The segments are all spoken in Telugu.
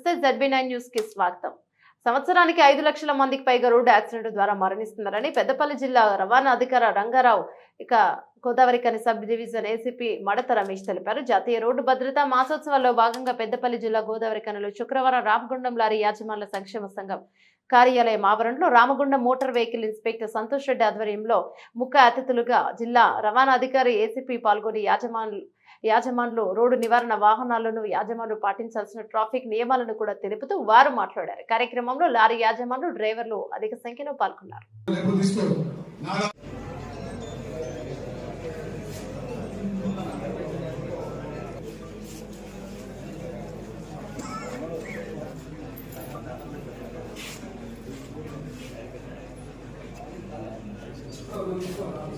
నమస్తే జడ్బీ నైన్ న్యూస్కి స్వాగతం. సంవత్సరానికి ఐదు లక్షల మందికి పైగా రోడ్డు యాక్సిడెంట్ ద్వారా మరణిస్తున్నారని పెద్దపల్లి జిల్లా రవాణా అధికార రంగారావు ఇక గోదావరి కని సబ్ డివిజన్ ఏసీపీ మడత రమేష్ తెలిపారు. జాతీయ రోడ్డు భద్రతా మాసోత్సవాల్లో భాగంగా పెద్దపల్లి జిల్లా గోదావరి కనిలో శుక్రవారం రామగుండం లారీ యాజమాన్ల సంక్షేమ సంఘం కార్యాలయం ఆవరణలో Ramagundam motor vehicle inspector Santosh Reddy ఆధ్వర్యంలో ముఖ్య అతిథులుగా జిల్లా రవాణా అధికారి ఏసీపీ పాల్గొని యాజమాన్లు యాజమాన్లు రోడ్డు నివారణ వాహనాలను యాజమాన్లు పాటించాల్సిన ట్రాఫిక్ నియమాలను కూడా తెలుపుతూ వారు మాట్లాడారు కార్యక్రమంలో లారీ యాజమాన్లు డ్రైవర్లు అధిక సంఖ్యలో పాల్గొన్నారు Thank you.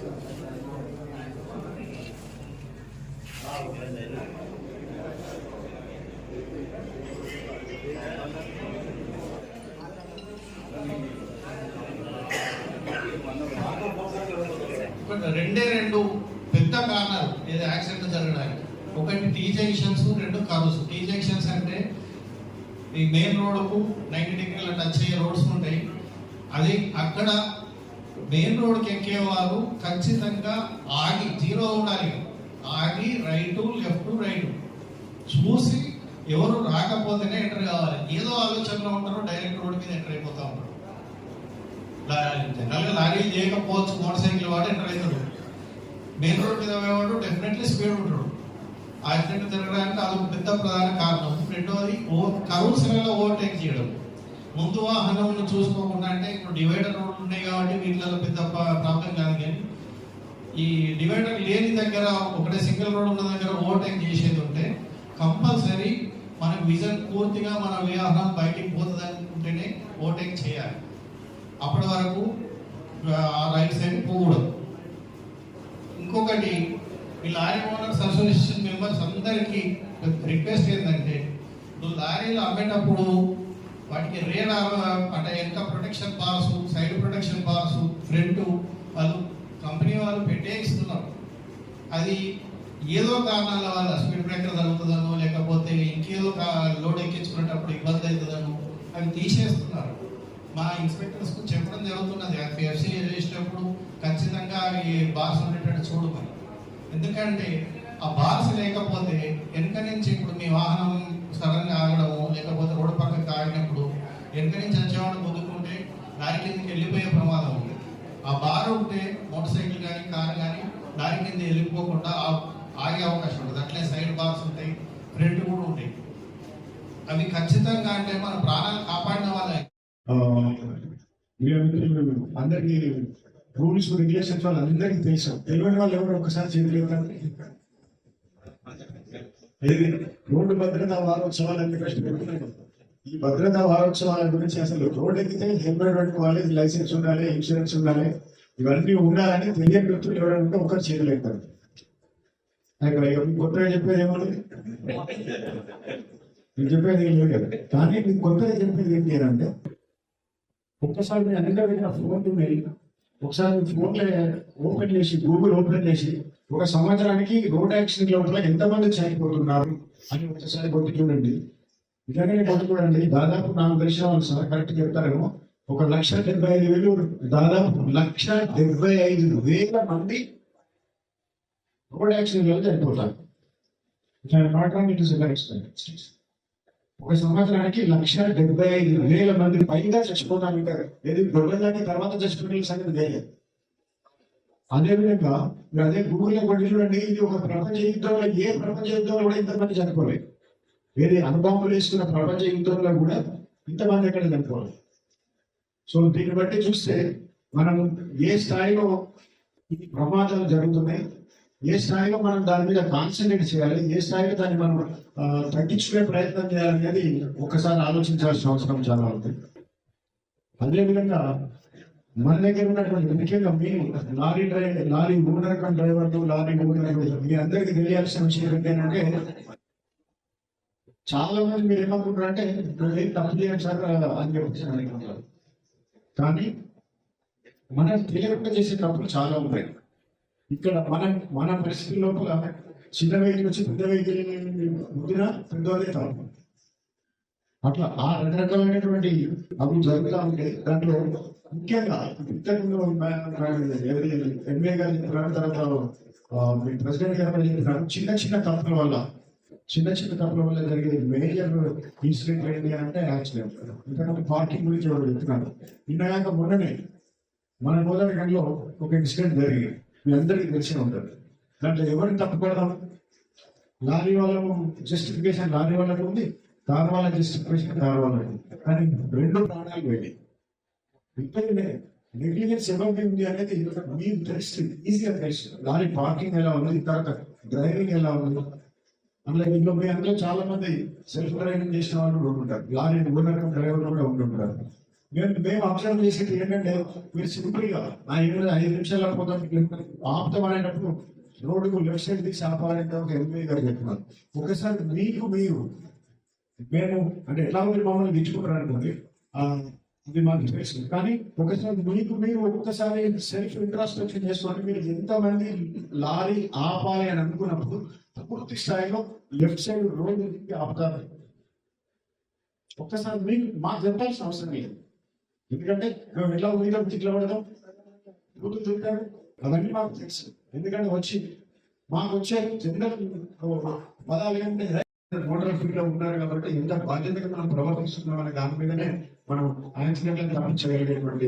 రెండే రెండు పెద్ద కారణాలు ఏదో యాక్సిడెంట్ జరగడానికి. ఒకటి టీ జంక్షన్స్ రెండు కర్వ్స్ టీ జంక్షన్స్ అంటే ఈ మెయిన్ రోడ్కు నైన్టీ డిగ్రీల టచ్ అయ్యే రోడ్స్ ఉంటాయి. అది అక్కడ మెయిన్ రోడ్కి ఎక్కేవారు ఖచ్చితంగా ఆగి జీరో ఉండాలి. ఆగి రైటు లెఫ్ట్ రైట్. చూసి ఎవరు రాకపోతేనే ఎంటర్ కావాలి. ఏదో ఆలోచనలో ఉంటారో డైరెక్ట్ రోడ్ మీద ఎంటర్ అయిపోతూ ఉంటారు. జనరల్గా లారీ చేయకపోవచ్చు మోటార్ సైకిల్ వాడు ఎంటర్ అవుతాడు. మెయిన్ రోడ్ మీద పోయేవాడు డెఫినెట్లీ స్పీడ్ ఉంటాడు. యాక్సిడెంట్ జరగడానికి అదొక పెద్ద ప్రధాన కారణం. రెండవది ఓ కరువుసలలో ఓవర్టేక్ చేయడం. ముందు వాహనం చూసుకోకుండా అంటే ఇప్పుడు డివైడర్ రోడ్లు ఉన్నాయి కాబట్టి వీటిలో పెద్ద ప్రాబ్లం కాదు కానీ ఈ డివైడర్ లేని దగ్గర ఒకటే సింగిల్ రోడ్ ఉన్న దగ్గర ఓవర్టేక్ చేసేది ఉంటే కంపల్సరీ మన విజన్ పూర్తిగా మన వాహనం బయటికి పోతుంది అనుకుంటేనే ఓవర్టేక్ చేయాలి. అప్పటి వరకు ఆ రైట్ సైడ్ పోకూడదు. ఇంకొకటి ఈ లారీ ఓనర్స్ అసోసియేషన్ మెంబర్స్ అందరికీ రిక్వెస్ట్ ఏంటంటే నువ్వు లారీలు అమ్మేటప్పుడు వాటికి రేర్ అంటే ఎంత protection bars side protection bars front వాళ్ళు కంపెనీ వాళ్ళు పెట్టే ఇస్తున్నారు. అది ఏదో కారణాల వల్ల స్పీడ్ బ్రేకర్ తగ్గుతుందనో లేకపోతే ఇంకేదో కా- లోడ్ ఎక్కించుకునేటప్పుడు ఇబ్బంది అవుతుందనో అవి తీసేస్తున్నారు. మా ఇన్స్పెక్టర్స్కు చెప్పడం జరుగుతున్నది. ఎఫ్సి చేసేటప్పుడు ఖచ్చితంగా ఈ బార్స్ ఉండేటట్టు చూడమని ఎందుకంటే ఆ బార్స్ లేకపోతే వెనక నుంచి ఇప్పుడు మీ వాహనం సడన్గా ఆగడము లేకపోతే రోడ్డు పక్కకి ఆగినప్పుడు వెనక నుంచి వచ్చేవాడు పొద్దుకుంటే లారీ కిందకి వెళ్ళిపోయే ప్రమాదం ఉంది. ఆ బార్ ఉంటే మోటార్ సైకిల్ కానీ కారు కానీ లారీ కింద వెళ్ళిపోకుండా ఆగే అవకాశం ఉంటుంది. అట్లే సైడ్ బార్స్ ఉంటాయి ఫ్రంట్ కూడా ఉంటాయి. అవి ఖచ్చితంగా అంటే మన ప్రాణాలు కాపాడిన వాళ్ళే. అందరికీ రూల్స్ రెగ్యులేషన్స్ వాళ్ళు అందరికీ తెలుసు. తెలియని వాళ్ళు ఎవరు ఒకసారి చేతులు ఇవ్వండి ఇది రోడ్డు భద్రతా వారోత్సవాలు అన్ని కష్టపెడుతున్నాయి ఈ భద్రతా వారోత్సవాల గురించి అసలు రోడ్ ఎక్కితే హెల్మెట్ పెట్టుకోవాలి లైసెన్స్ ఉండాలి ఇన్సూరెన్స్ ఉండాలి ఇవన్నీ ఉండాలని తెలియని వ్యక్తులు ఎవరంటే ఉంటే ఒకరు చేతులు ఎత్తారు. ఇక కొత్తగా చెప్పేది ఏమన్నా నేను చెప్పేది ఏం లేదు కదా. కానీ మీకు కొత్తగా చెప్పేది ఏంటి అంటే ఒక్కసారి నేను అందరి దగ్గర ఫోన్ ఉన్నాయి ఒకసారి ఫోన్ ఓపెన్ చేసి గూగుల్ ఓపెన్ చేసి ఒక సంవత్సరానికి రోడ్ యాక్సిడెంట్ లోపల ఎంతమంది చనిపోతున్నారు అని ఒకసారి కొట్టి చూడండి. నిజంగానే కొట్టి చూడండి. దాదాపు నాకు తెలిసిన సార్ కరెక్ట్ చెప్తారేమో. ఒక లక్ష డెబ్బై ఐదు వేలు దాదాపు లక్ష డెబ్బై ఐదు వేల మంది రోడ్ యాక్సిడెంట్లో చనిపోతారు. నాట్ ఇట్ ఇస్ ఎక్స్పెక్ట్ ఒక సంవత్సరానికి లక్ష డెబ్బై ఐదు వేల మంది పైగా చచ్చిపోతాను అంటారు ఏది గొడవలకి తర్వాత చచ్చిపోయిన సంగతి వేరే. అదేవిధంగా మీరు అదే గూగుల్లో కొట్టి చూడండి ఇది ఒక ప్రపంచ యుద్ధంలో ఏ ప్రపంచ యుద్ధంలో కూడా ఇంతమంది చనిపోలేదు. ఏది అనుభవం వేసుకున్న ప్రపంచ యుద్ధంలో కూడా ఇంతమంది ఎక్కడ చనిపోలేదు. సో దీన్ని బట్టి చూస్తే మనం ఏ స్థాయిలో ఈ ప్రమాదాలు జరుగుతున్నాయి? ఏ స్థాయిలో మనం దాని మీద కాన్సన్ట్రేట్ చేయాలి? ఏ స్థాయిలో దాన్ని మనం తగ్గించుకునే ప్రయత్నం చేయాలనేది ఒకసారి ఆలోచించాల్సిన అవసరం చాలా ఉంది. అదేవిధంగా మన దగ్గర ఉన్నటువంటి ముఖ్యంగా మీ లారీ డ్రైవర్ లారీ మూడు రకం డ్రైవర్లు లారీ మూడు రకం మీ అందరికీ తెలియాల్సిన విషయం ఏంటంటే చాలా మంది మీరు ఏమనుకుంటారంటే ఏం తప్పు చేయండి సార్ అని చెప్పేసి అనుకుంటారు. కానీ మనం తెలియకుండా చేసే తప్పులు చాలా ఉన్నాయి. ఇక్కడ మన మన పరిస్థితి లోపల చిన్న వెహికల్ వచ్చి పెద్ద వెహికల్ ముద్దిన పెద్దోదే తప్పు అట్లా ఆ రకరకాలైనటువంటి అవి జరుగుతూ ఉంటాయి దాంట్లో ముఖ్యంగా ఇంతకుముందు ఎంఏ గారు చెప్పిన తర్వాత మీ ప్రెసిడెంట్ గారు చెప్పినారు చిన్న చిన్న తప్పుల వల్ల చిన్న చిన్న తప్పుల వల్ల జరిగే మేజర్ ఇన్సిడెంట్ ఏంటి అంటే యాక్సిడెంట్. ఎందుకంటే పార్కింగ్ గురించి ఎవరు చెప్తున్నారు నిన్నగాక మొన్ననే మన గోదావరిలో ఒక ఇన్సిడెంట్ జరిగింది. మీ అందరికీ తెలిసి ఉంటుంది. దాంట్లో ఎవరిని తప్పుపడదాం లారీ వాళ్ళకు జస్టిఫికేషన్ లారీ వాళ్ళకు ఉంది దాని వాళ్ళ జస్టిఫికేషన్ దాని వాళ్ళకు ఉంది. కానీ రెండు ప్రాణాలు వెళ్ళి ఇప్పటికే నెగ్లిజెన్స్ ఎవరికి ఉంది అనేది మీకు తెలుస్తుంది ఈజీగా తెలుస్తుంది లారీ పార్కింగ్ ఎలా ఉంది తర్వాత డ్రైవింగ్ ఎలా ఉంది. అందులో ఇంట్లో మీ అందులో చాలా మంది సెల్ఫ్ డ్రైవింగ్ చేసిన వాళ్ళు కూడా ఉంటారు. లారీ ఓనర్ డ్రైవర్ కూడా ఉంటుంటారు మేము మేము అబ్జర్వ్ చేసేది ఏంటంటే మీరు సింపుల్గా ఆ ఐదు ఐదు నిమిషాల పోతాం. ఆపుతాం అనేటప్పుడు రోడ్డుకు లెఫ్ట్ సైడ్ తీసి ఆపాలంటే ఒక ఎంపీ గారు చెప్తున్నారు. ఒకసారి మీకు మీరు మేము అంటే ఎట్లా మీరు మమ్మల్ని గిచ్చుకుంటారు అనుకోండి. అది మాకు తెలుసు. కానీ ఒకసారి మీకు మీరు ఒక్కసారి సెల్ఫ్ ఇంట్రాస్ట్రక్షన్ చేసుకోండి మీరు ఎంతమంది లారీ ఆపాలి అని అనుకున్నప్పుడు పూర్తి స్థాయిలో లెఫ్ట్ సైడ్ రోడ్డు ఆపుతారు. ఒక్కసారి మీకు మాకు చెప్పాల్సిన అవసరం లేదు. ఎందుకంటే మేము ఎట్లా ఊరిలో ఇట్లా పడదాం బూతులు తింటారు అవన్నీ మాకు తెలుసు. ఎందుకంటే వచ్చి మాకు వచ్చే జనరల్ పదాలు ఏంటంటే మోటార్ ఫీల్డ్లో ఉన్నారు కాబట్టి ఎంత బాధ్యతగా మనం ప్రవర్తిస్తున్నాం అనే దాని మీదనే మనం యాక్సిడెంట్ తప్పించగలిగేటువంటి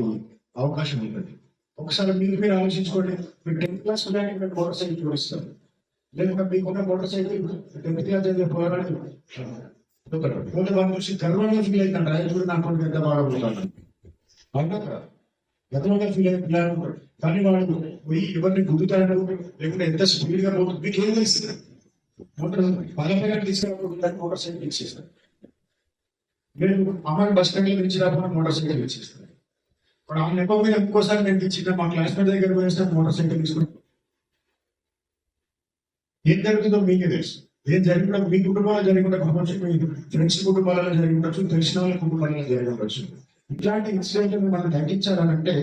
అవకాశం ఉంటుంది. ఒకసారి మీరు మీరు ఆలోచించుకోండి. మీరు టెన్త్ క్లాస్ మీరు మోటార్ సైకిల్ చూపిస్తారు లేకపోతే మీకున్న మోటార్ సైకిల్ టెన్త్ క్లాస్ అయితే పోరాడు. పోతే చూసి గర్వంగా ఫీల్ అవుతాడు రైతు కూడా నాకు ఎంత బాగా ఉంటాను అవునా? కదా? గతంలో ఫీల్ అవుతున్నాడు కానీ వాళ్ళు పోయి ఎవరిని గుద్దుతాడు లేకుంటే ఎంత స్పీడ్గా పోతుంది? మీకు ఏం తెలుస్తుంది మోటార్ పదపైన తీసుకురాకుండా మోటార్ సైకిల్ ఇచ్చేస్తాను నేను అమ్మాయి బస్ స్టాండ్లో ఇచ్చినప్పుడు మోటార్ సైకిల్ ఇచ్చేస్తాను ఇప్పుడు ఆ నెపం మీద ఇంకోసారి నేను తెచ్చిన మా క్లాస్మేట్ దగ్గర పోయిస్తే మోటార్ సైకిల్ తీసుకుని ఏం జరుగుతుందో మీకే తెలుసు. ఏం జరిగినా మీ కుటుంబాలు జరిగి ఉండకపోవచ్చు మీ ఫ్రెండ్స్ కుటుంబాలలో జరిగి ఉండొచ్చు తెలిసిన వాళ్ళ కుటుంబాలలో జరిగి ఉండొచ్చు ఇట్లాంటి ఇన్సిడెంట్ మనం తగ్గించాలంటే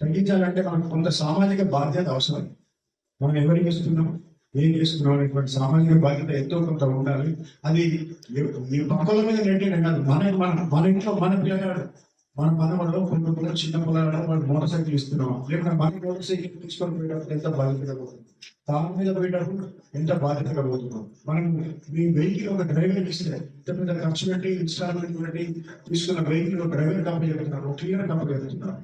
తగ్గించాలంటే మనకు కొంత సామాజిక బాధ్యత అవసరం. మనం ఎవరికి చేస్తున్నాం ఏం చేస్తున్నాం అనేటువంటి సామాజిక బాధ్యత ఎంతో కొంత ఉండాలి. అది ఈ పక్కల మీద నెట్టేయడం కాదు మన మన మన ఇంట్లో మన పిల్లగాడు మన మనవాళ్ళు కొన్ని పిల్లలు చిన్న పిల్లలు వాళ్ళు మోటార్ సైకిల్ ఇస్తున్నాం లేకపోతే మన మోటార్ సైకిల్ తీసుకొని పోయేటప్పుడు ఎంత బాధ్యతగా పోతుంది? తాను మీద పోయేటప్పుడు ఎంత బాధ్యతగా పోతున్నాం? మనం మీ వెహికల్ ఒక డ్రైవర్ ఇస్తే ఇంత మీద ఖర్చు పెట్టి ఇన్స్టాల్మెంట్ పెట్టి తీసుకున్న వెహికల్ ఒక డ్రైవర్ కంపెనీ చెప్తున్నారు క్లియర్ కంపెనీ చెప్తున్నారు